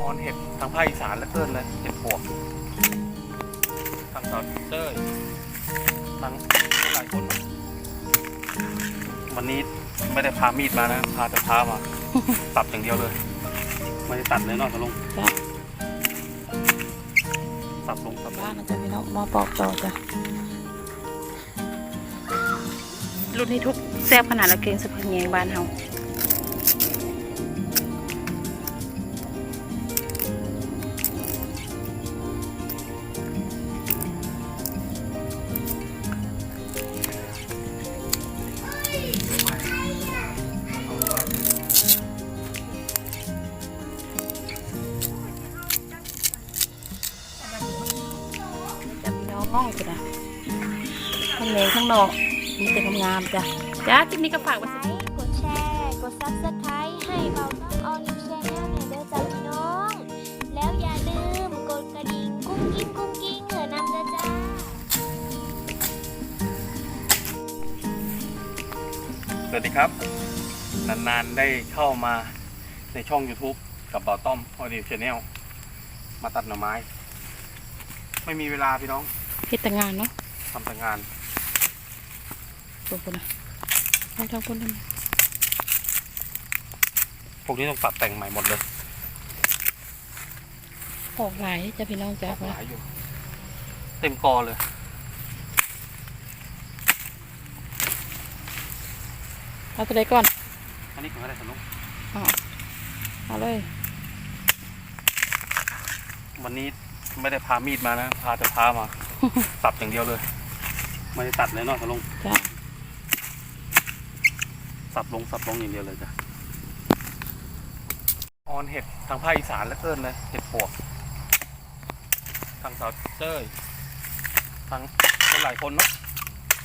ออนเห็ดทางภาคอีสานแล้วเกินเลยเห็ดปวกทางสาวเต้ยทางหลายคนนะวันนี้ไม่ได้พามีดมานะ พาแต่พามาตัดอย่างเดียวเลยไม่ได้ตัดเลยเนอกจากลงจ้ะสับลงสับลบ้างนนะจ๊ะพี่น้องมาปอกต่อจ้ะรุ่นนี้ทุกแซ่บขนาดละเกงสะพันแยงบ้านเฮา ข้างในข้างนอกมีแต่งามๆจ้ะจ้าคลิปนี้ก็ฝากไว้ไลสักค์กดแชร์กด Subscribe ให้เบาน้องออนิวชแนลเนี่ยเด้อจ้าพี่น้อง แล้วอย่าลืมกดกระดิ่งกุ้งกิ้งกุ้งกิ้งเหนือนำเด้อจ้าสวัสดีครับ นานๆได้เข้ามาในช่อง YouTube กับบ่าวต้อมออดิวชแนลมาตัดหน่อไม้ ไม่มีเวลาพี่น้อง เฮ็ดแต่งานเนาะทำแต่งาน ตรงคนนะไปทางคนนั้นพวกนี้ต้องตัดแต่งใหม่หมดเลยออกหลายจ้ะพี่น้องจ้ะหลายอยู่ เต็มกอเลยเอาตัวใดก่อน อันนี้ของอะไรสนุกเอาเอาเลย วันนี้ไม่ได้พามีดมานะ พาแต่พามา ตัดอย่างเดียวเลย ไม่ได้ตัดเลยเนอกจากลงจ้ะ สับลงสับลงอย่างเดียวเลยจ้ะออนเห็ดทางภาคอีสานแล้วเกินเลยเห็ดปวก ทางสาวเต้ยทางหลายคนเนาะ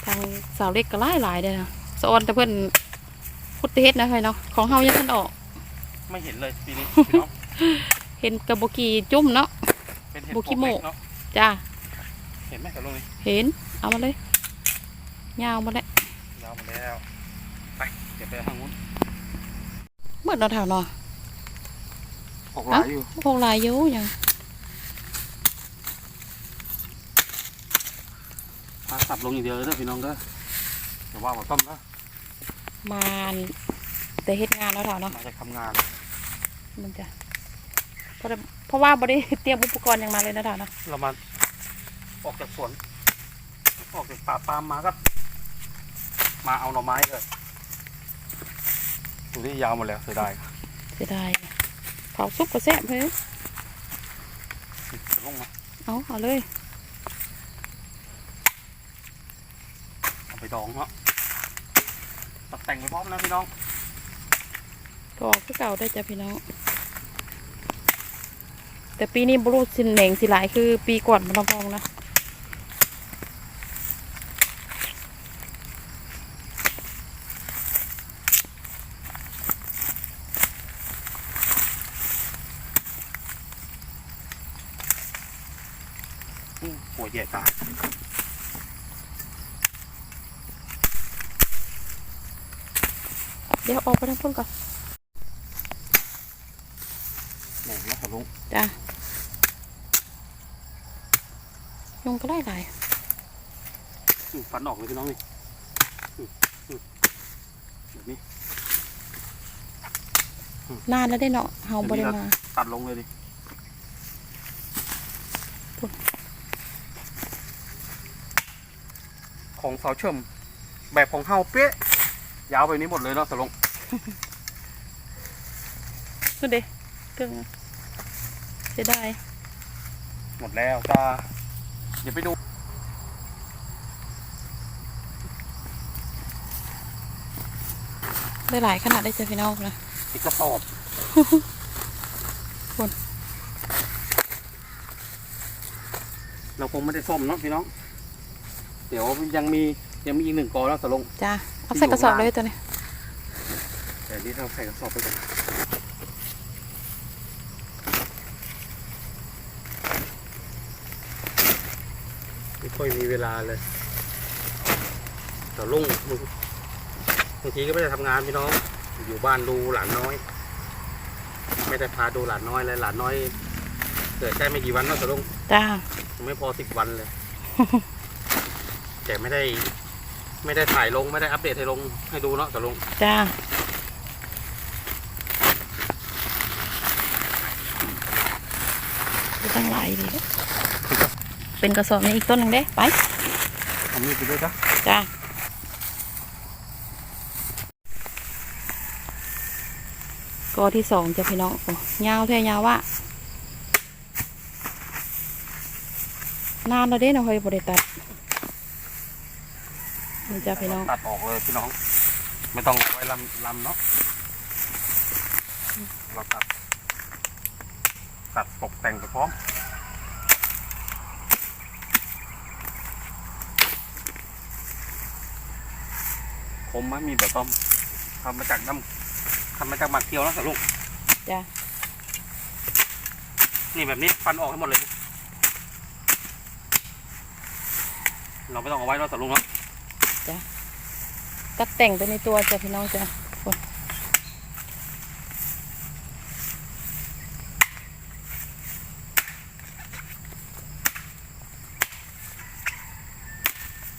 ทางสาวเล็กก็หลายหลายๆเด้อนะสะออนแต่เพิ่นพุทธเฮ็ดนะเฮ้ยเนาะของเฮายังทันออก ไม่เห็นเลยปีนี้พี่น้องเห็นกระบอกกีจุ่มเนาะเป็นเห็ดบุปคิวกโมะเล็กเนาะจ้าเห็นไหมกับลงนี้เห็นเอามาเลยยาวมาเลยยาวมาแล้ว ไปเก็บไปทางนู้นเมื่อเราเท่าเนาะออกหลายอยู่พวกลายอยู่ยังพาสับลงอย่างเดียวเลยเด้อพี่น้องเด้อเดี๋ยวว่าว่าต้มนะมานแต่เฮ็ดงานแล้วเท่าเนาะมาจากทำงานมันจะเพราะเพราะว่าบริเตรียมอุปกรณ์ยังมาเลยนะเท่าเนาะเรามาออกจากสวนออกจากป่าปาล์มมาก็มาเอาหน่อไม้เลย ดูที่ยาวหมดแล้วเสียดายเสียดายเผาซุปก็แซ่บเฮ้ยลงมาเอาเอาเลยเอาไปดองเนาะตัดแต่งไปพร้อมนะพี่น้องก็ออกคือเก่าได้จ้ะพี่น้อง แต่ปีนี้บรูสินเหน่งสิหลายคือปีก่อนมันพองนะ หัวใหญ่ตายเดี๋ยวออกไปทั้งพุ่นก่อนแหน่งนะทะลุงจ้ะยุงก็ได้หลายอื้อฟันออกเลยพี่น้องนี่อื้ออื้อแบบนี้นานแล้วได้เนาะเฮาบ่ได้มา ตัดลงเลยดิ ปุ๊บ ของเสาเชื่อมแบบของเฮาเป๊ะยาวไปนี้หมดเลยเนาะสลงนู่นเด้เครื่องเสียดายหมดแล้วจ้าเดี๋ยวไปดูได้หลายขนาดได้จ้ะพี่น้องนะอีกกระสอบคนเราคงไม่ได้ส้มเนาะพี่น้อง เดี๋ยวยังมียังมีอีกหนึ่งกอแล้วสลงจ้ะเอาใส่กระสอบเลยตัวนี้แต่นี่เราใส่กระสอบไปก่อนไม่ค่อยมีเวลาเลยแต่ลุงบางทีก็ไม่ได้ทำงานพี่น้อง อยู่บ้านดูหลานน้อยไปไม่ได้พาดูหลานน้อยเลยหลานน้อยเกิดแค่ไม่กี่วันเนาะสลุงจ้าไม่พอสิบวันเลย แต่ไม่ได้ ไม่ได้ถ่ายลงไม่ได้อัปเดตให้ลงให้ดูเนาะสลุงจ้าดูตั้งหลายดีเด้อเป็นกระสอบนี้อีกต้นหนึ่งเด้ไปทำนี่ไปด้วยจ้ะจ้ากอที่สองจะพี่น้องโอ้ยาวแท้ยาวว่านานแล้วเด้เนาะเฮ้ยบริตัด นี่จ้าพี่น้องตัดออกเลยพี่น้อง ไม่ต้องเอาไว้ลำลำเนาะเราตัด ตัดตกแต่งไปพร้อมคมไหมมีแบบต้อมทำมาจากน้ำทำมาจากหมักเคียวแล้วสลุงจ้านี่แบบนี้ฟันออกให้หมดเลย เราไม่ต้องเอาไว้แล้วสลุงเนาะ ตัดแต่งไปในตัวจ้าพี่น้องจ้าโอ้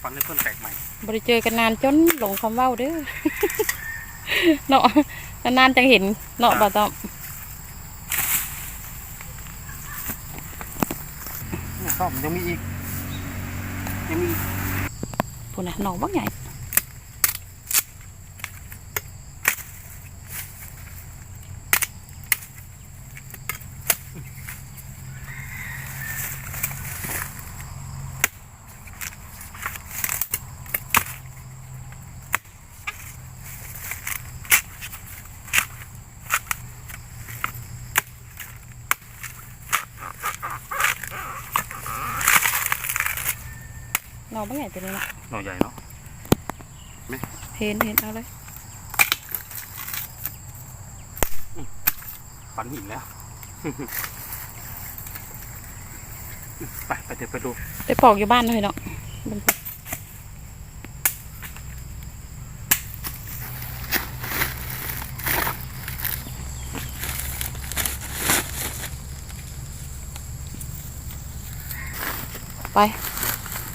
ฟันให้เพื่อนแตกใหม่บริเจอกันนานจนหลงคำเว้าเด้อเนาะนานๆจังเห็นเนาะบ่าวต้อมต้อมยังมีอีกยังมีอีก พูดนะหนองบักใหญ่ องบักใหญ่ตัวนี้นะหน่อใหญ่เนาะเห็นเห็นเอาเลยฟันหินแล้ว ไปไปเดี๋ยวไปดู ไปปอกอยู่บ้านเลยเนาะเบิ่งไปไป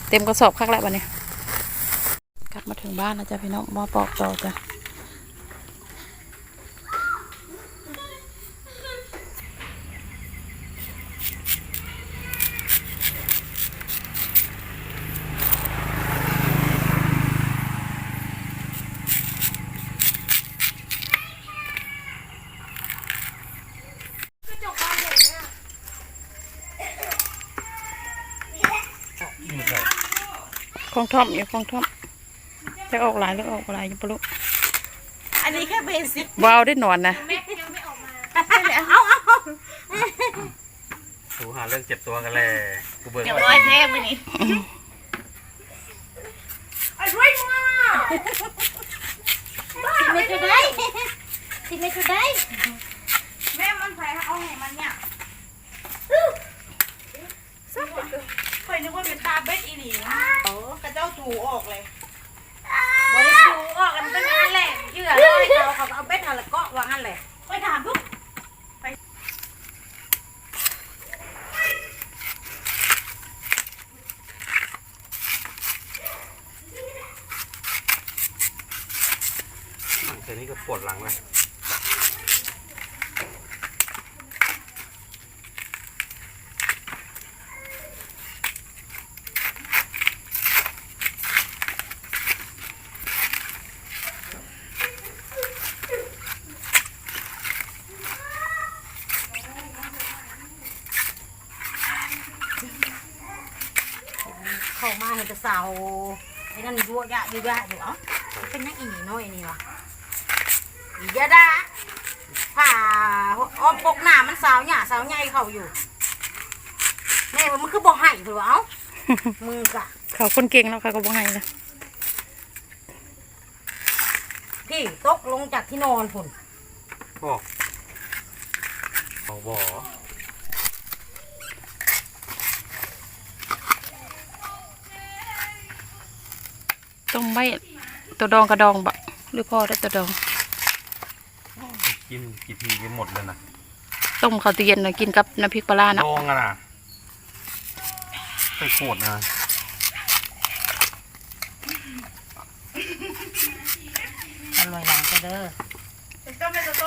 เต็มกระสอบคักแล้ววันนี้กลับมาถึงบ้านแล้วจ้ะพี่น้องมาปอกต่อจ้ะ คลองท่อมอยู่คลองท่อมจะออกหลายหรือออกหลายอยังปะลุอันนี้แค่เบสิกว้าวได้นอนนะเอาเอาดูหาเรื่องเจ็บตัวกันเลยกูเบิกเดี๋ยวไว้ร้อยเทปไปนี่ไอ้ร้อยมาสิไม่ก็ได้สิไม่ก็ได้แม่มันใส่เอาให้มันเนี่ยคอย นึกว่าเป็นตาเบ็ดอีหลีโอ้กระเจ้าถูออกเลยบริถูออกกันตั้งนานแหละเหยื่อเลยเขาเขาเอาเบ็ดอะไรก็วางนั่นแหละไปถามทุกแค่นี้ก็ปวดหลังเลย มาเห็นแต่เสาไอ้นั่นยั่วยะยั่วยะอยู่เอ้าเป็นนักอีนี่น้อยนี่วะอียะดาผ่าอ้อมปกหน้ามันสาวหยาสาวใหญ่เขาอยู่แม่ว่ามันคือบ่ให้เพิ่นว่าเอ้ามึงกะเขาคนเก่งแล้วเขาก็บอกให้นะพี่ตกลงจากที่นอนพุ่นบอกบอกบอ ต้มใบตัวดองกระดองบะหรือพ่อได้ตัวดอง กินกี่ทีกินหมดเลยนะต้มข้าวตีเย็นน่ะกินกับน้ำพริกปลาร้าดเนาะองอะนะไปโคตรนะอร่อยหลังจะเด้อต้มเป็นตัวโต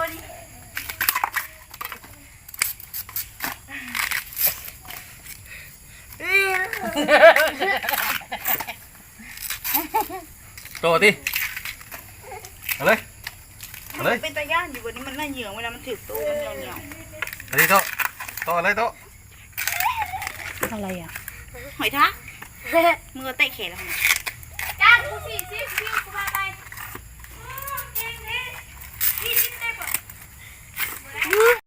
ดิเอาเลยเอาเลยเป็นตาย่านอยู่บนนี้มันน่าเหยื่อเวลามันถือตัวมันเหนียวเอาดิโตโตอะไรโตอะไรอะๆหอยท้ามือเตะเขนแล้วค่ะ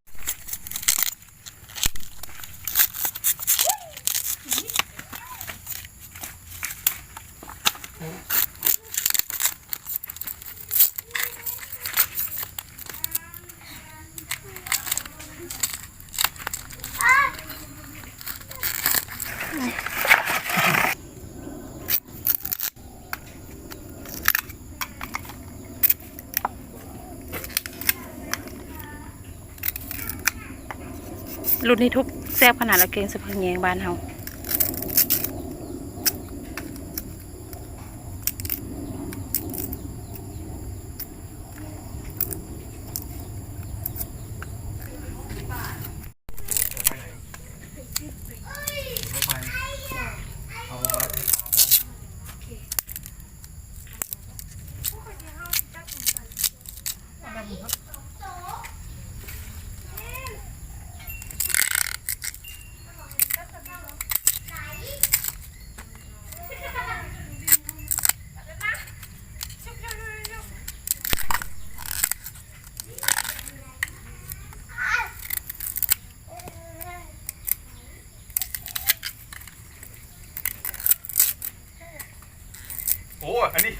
รุ่นนี้ทุบแซ่บขนาดละเกงสะพังแยงบ้านเฮา โอ้อันนี้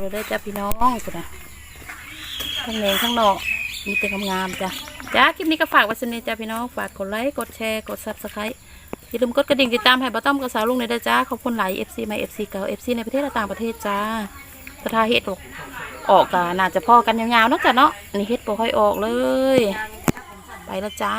เดี๋ยวเราได้จ้าพี่น้องคุณนะข้างในข้างนอกมีแต่งามๆจ้ะจ้าคลิปนี้ก็ฝากไว้สนิทจ้าพี่น้องฝากกดไลค์กดแชร์กดซับสไครต์อย่าลืมกดกระดิ่งติดตามให้ป้าต้อมกับสาวลุงในอยด้จ้าขอบคุณหลายเอฟซีมาเอฟซีเก่าเอฟซีในประเทศและต่างประเทศจ้าสถาเฮ็ดออกออกกันน่าจะพอกันยาวๆเนาะจ้ะเนาะนนี้เฮ็ดบ่ค่อยออกเลย ไปแล้วจ้า